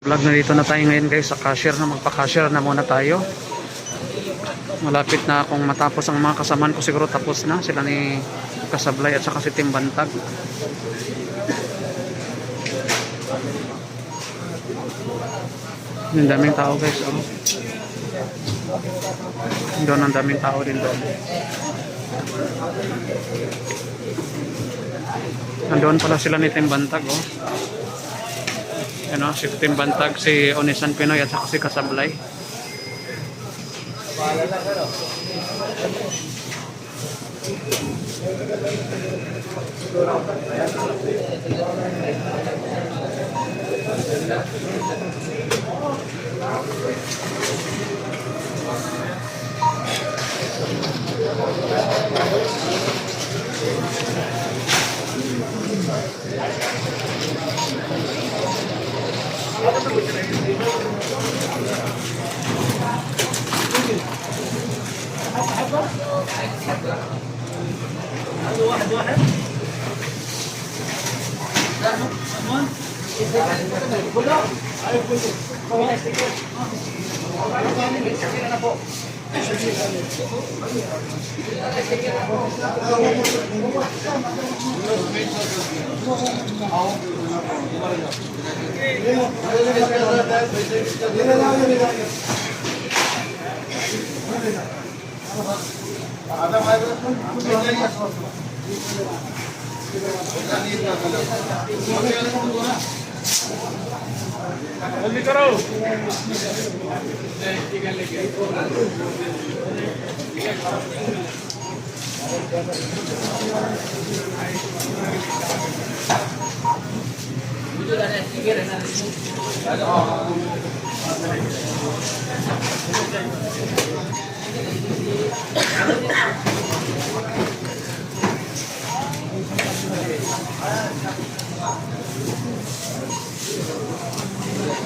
Vlog na dito na tayo ngayon guys sa cashier na magpa-cashier na muna tayo. Malapit na akong matapos ang mga kasamaan ko siguro tapos na sila ni Kasablay at saka si Tim Bantag. Ang daming tao guys. Oh. Doon ang daming tao din doon. Nandoon pala sila ni Tim Bantag oh. Ano, si Tim Bantag, si Onisan Pinoy at saka si Kasablay. Gracias. জলদি করো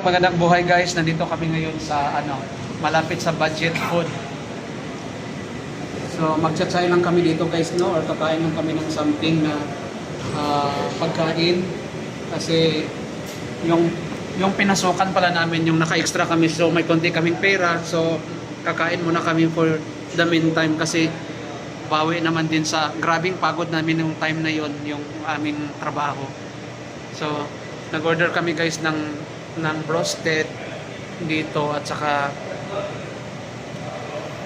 Magandang buhay guys, nandito kami ngayon sa ano, malapit sa budget food. So magchat-chay lang kami dito guys no or kakain lang kami ng something na ah, pagkain kasi yung yung pinasukan pala namin yung naka-extra kami so may konti kaming pera so kakain muna kami for the meantime kasi bawi naman din sa grabing pagod namin yung time na yon yung aming trabaho. So nag-order kami guys ng ng broasted dito at saka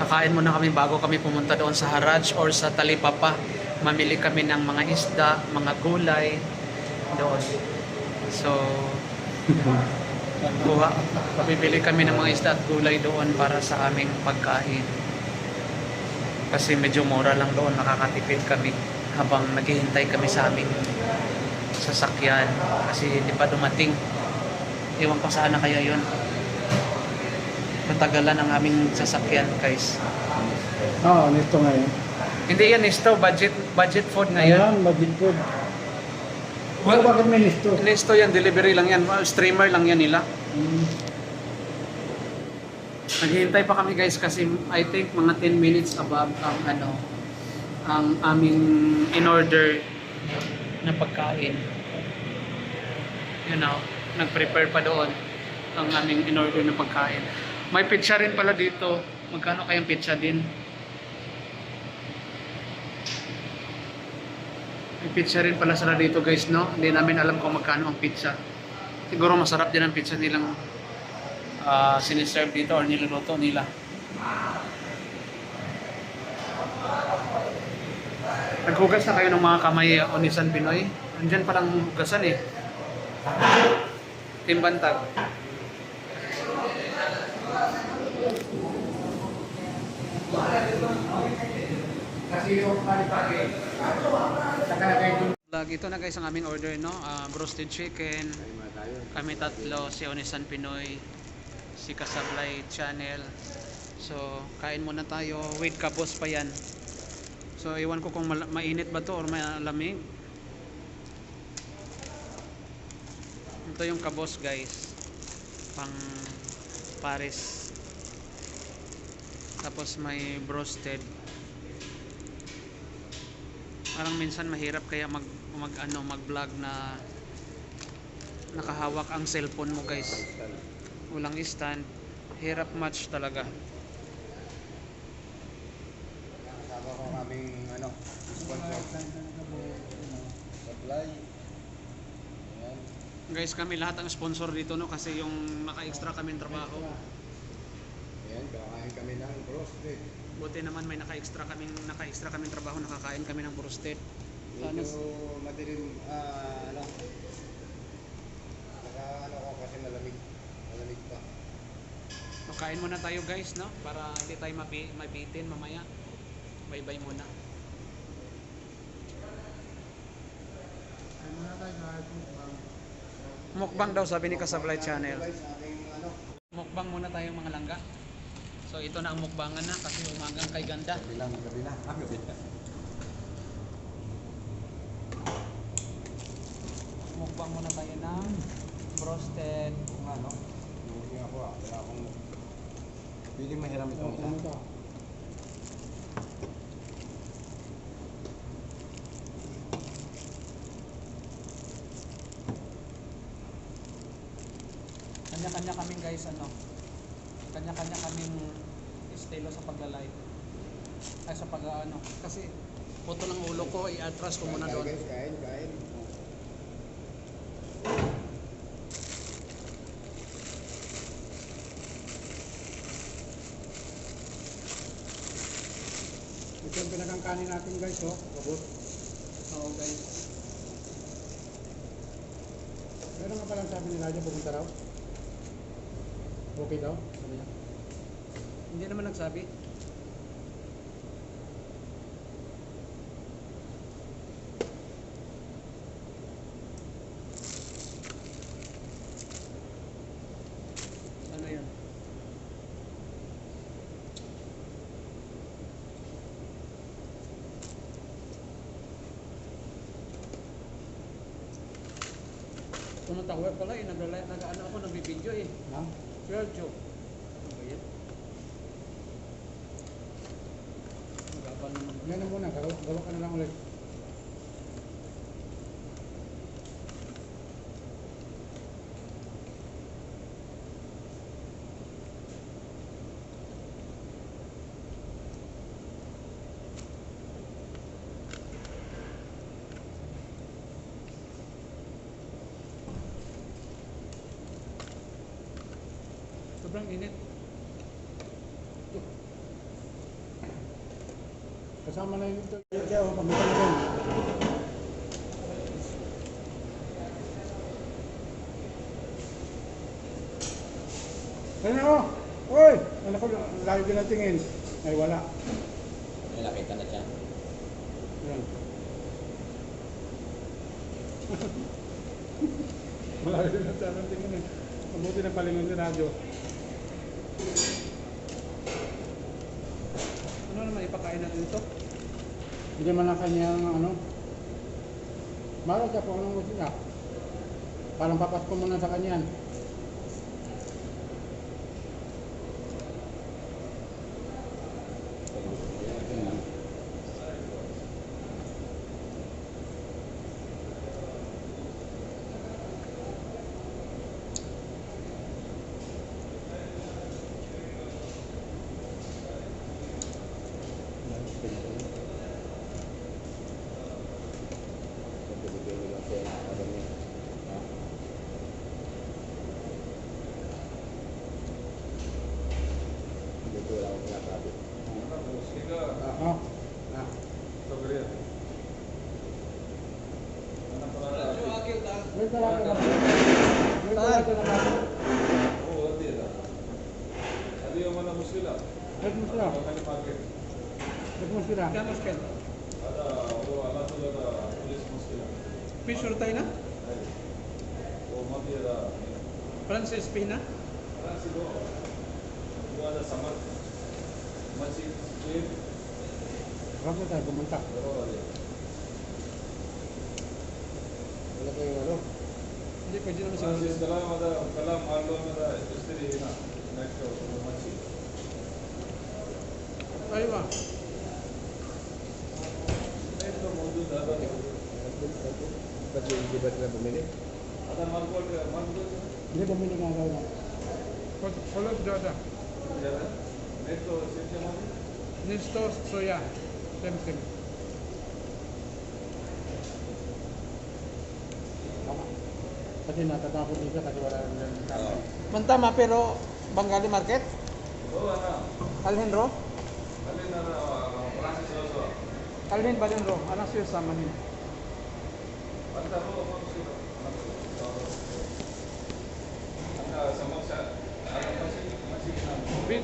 kakain muna kami bago kami pumunta doon sa Haraj or sa Talipapa. Mamili kami ng mga isda, mga gulay doon. So, kuha, bibili kami ng mga isda at gulay doon para sa aming pagkain. Kasi medyo mura lang doon, nakakatipid kami habang naghihintay kami sa aming sasakyan. Kasi hindi pa dumating. Ewan ko saan na kaya yun. Natagalan ang aming sasakyan, guys. Oo, nito ngayon. Hindi yan Nisto, budget budget food ngayon. Ayan, budget food. Well, Well, bakit may listo? Nisto yan, delivery lang yan. Uh, Streamer lang yan nila. Hmm. Naghihintay pa kami guys kasi I think mga 10 minutes above ang ano ang aming in order na pagkain. You know, nag-prepare pa doon ang aming in order na pagkain. May pizza rin pala dito. Magkano kayang pizza din? Pizza rin pala sila dito guys, no? Hindi namin alam kung magkano ang pizza. Siguro masarap din ang pizza nilang uh, siniserve dito or niluluto nila. Naghugas na kayo ng mga kamay o Nissan Pinoy? Andyan palang hugasan eh. Team Bantag. Vlog ito na guys ang aming order no. Ah, roasted chicken. Kami tatlo, si Onisan Pinoy, si Kasablay Channel. So, kain muna tayo. Wait kabos pa yan. So, iwan ko kung mainit ba to or malamig. Ito yung kabos guys. Pang Paris. Tapos may broasted. Parang minsan mahirap kaya mag mag ano mag-vlog na nakahawak ang cellphone mo guys. Walang stand. Hirap match talaga. Kasama ko kaming ano. Supply. Guys, kami lahat ang sponsor dito no kasi yung naka-extra kami trabaho. Ayan, kakain kami ng roasted. Buti naman may naka-extra kaming naka-extra kaming trabaho, nakakain kami ng broasted. Sana Medyo madilim, ah, ano. Naka ano ko kasi malamig. Malamig pa. Makain muna tayo guys, no? Para hindi tayo mabi mabitin mamaya. Bye-bye muna. Ay, muna tayo guys. Mukbang daw sabi ni Kasablay Channel. Aking ano, Mukbang muna tayo mga langga. So ito na ang mukbangan na kasi umagang kay ganda. gabi lang, gabi na. Ah, gabi na. Mukbang muna tayo ng broasted. Kung ano, hindi ako ah, wala akong Pwede mahiram itong isa. Ano to? Kanya-kanya kaming guys ano. Kanya-kanya kaming estilo sa pagla-live. Ay sa pag ano. Kasi puto ng ulo ko, i-atras ko muna doon. Guys, kain, kain. Ito yung pinagangkanin natin guys, oh. Kabot. Oo guys. Pero nga palang sabi ni Raja, pumunta raw. Okay daw, sabi niya. Hindi naman nagsabi. Ano yun? Pumunta ko pala eh, nag-ano ako, nag-video eh. Ha? Sergio. Ano ba yan? Yan na muna, gawa, gawa ka na lang ulit. Sobrang init. Kasama na yun ito. Kaya, oh, pamitan na rin. Ayun na, oh! Uy! Ano ko, layo din ang tingin. Ay, wala. May nakita na siya. Yan. Din ang sarang tingin eh. Mabuti na palingon si radyo. Ano naman ipakain natin ito? Hindi man na kanyang ano. Mara siya kung anong gusto niya. Parang papasko muna sa kanyan. هذه يوم أنا مشكله مشكله مشكله كم مشكله هذا هو على بوليس مشكله في شرطه هنا وما في فرانسيس بي هنا فرانسيس هو هذا سمر مسجد جيب رفضت هذا المنطقة ولا كيف ಕಜಿನ ಕೆಲವಾದ ಕಲ ಮಾಧ್ಯಮದ ಹೆಸರು ಏನು Pati natatakot dito kasi wala nang ma pero Bangali Market? Oo, ano? Calvin Ro? Calvin na ro, Francis Ro, anak siya sa Manila. Punta po,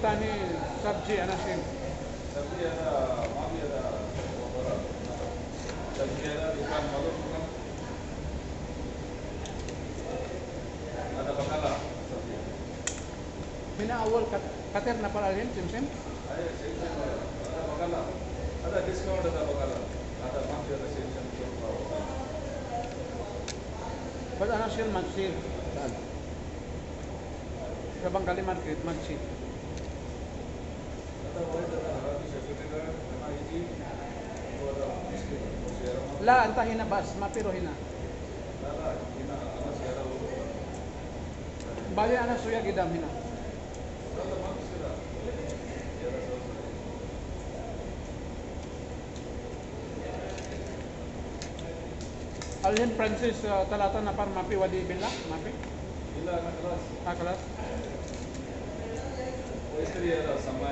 sa ni Sabji, anak siya. Sabji, ano, mami, ano, wala. Sabji, ano, ikan, malo, मामी ada section जो But anak siya magsir. Saan? Sa Bengali market, magsir. ada वो ada ada section ada karena ini वो ada miskin sejarah mah La, anta hina bas, mapiro hina. ada ini ada sejarah वो Bali anak suya gidam hina. Alin Francis eh, uh, talata na par mapi wadi bila mapi bila na kelas. na class history era sama.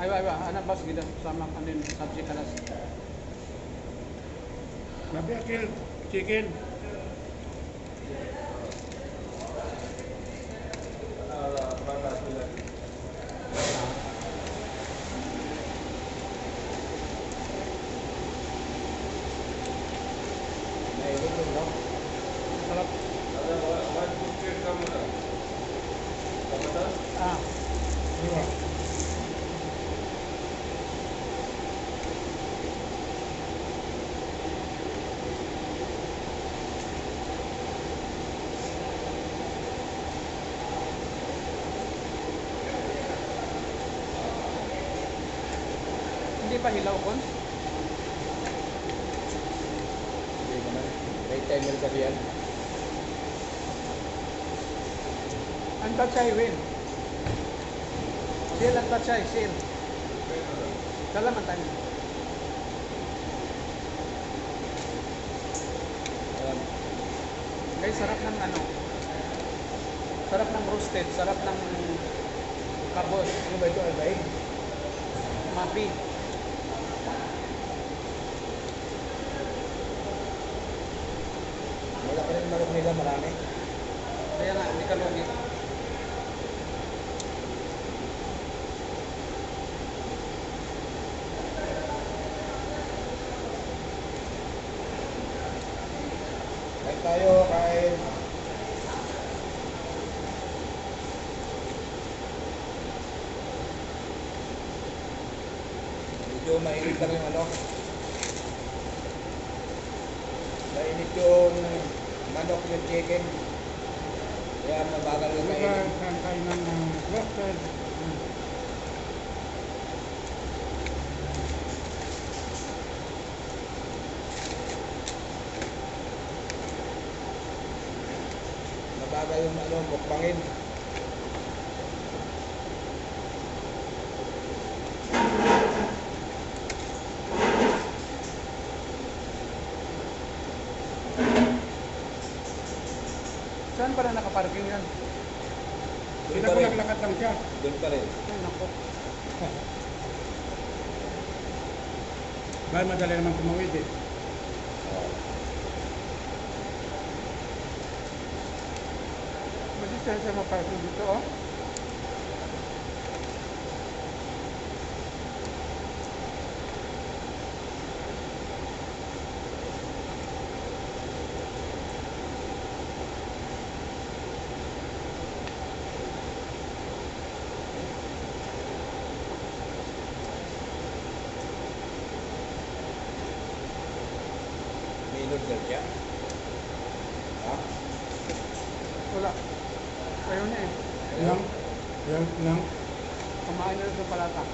ayo ayo anak bas gida sama kanin sabji kelas. mapi akil chicken hindi pa hilaw kon. Hindi naman. May timer kasi yan. Ang tachay win. Sil ang tachay, sil. Salamat tayo. Ayan. Guys, sarap ng ano. Sarap ng roasted, sarap ng kabos, Ano ba ito? Albaig? mapi. Wala manok nila, marami. Kaya nga, hindi ka lugi. Kain tayo, kain. Medyo mainit lang yung ano. Mainit yung manok yung chicken. Kaya mabagal yung ang kainan ng roasted? Hmm. Mabagal yung ano, mukbangin. Saan pala nakaparking yan? Doon pa rin. Lang siya. Doon pa rin. Ay, nako. Dahil madali naman tumawid eh. Pwede konsistensya mo pa dito, oh. May noodle kaya? Ha? Wala. Ayaw na eh. Ilang? Ilang? Ilang? Kumain na rin sa palata.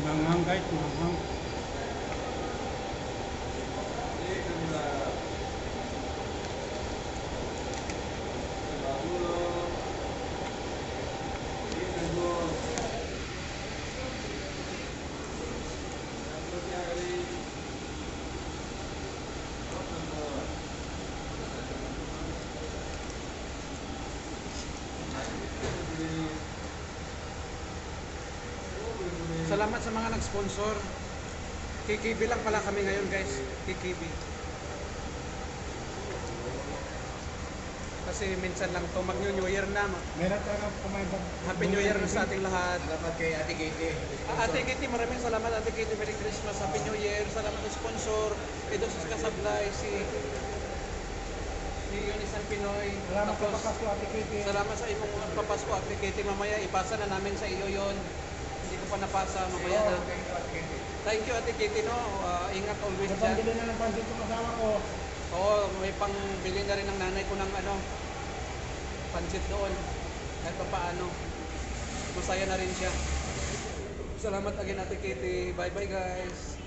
Manghang guys, manghang. Salamat sa mga nag-sponsor. KKB lang pala kami ngayon guys. KKB. Kasi minsan lang to mag-New Year na. Meron tayo kumain ba? Happy New Year sa ating lahat. Salamat kay Ate Katie. Ah, Ate Kitty, maraming salamat Ate Kitty. Merry Christmas, Happy New Year. Salamat sa sponsor. Ito sa Kasablay, si si Unisan Pinoy. Salamat sa Tapos, pakas ko, Ate Kitty. Salamat sa imong papasko Ate Kitty. Mamaya ipasa na namin sa iyo yon. Hindi ko pa napasa mamaya na. Thank you Ate Kitty no. Ah, ingat always dyan. Napambili na ng pansit ng asawa ko. Oo, may pangbili na rin ng nanay ko ng ano, pansit doon. Kahit pa paano. Masaya na rin siya. Salamat again Ate Kitty. Bye bye guys.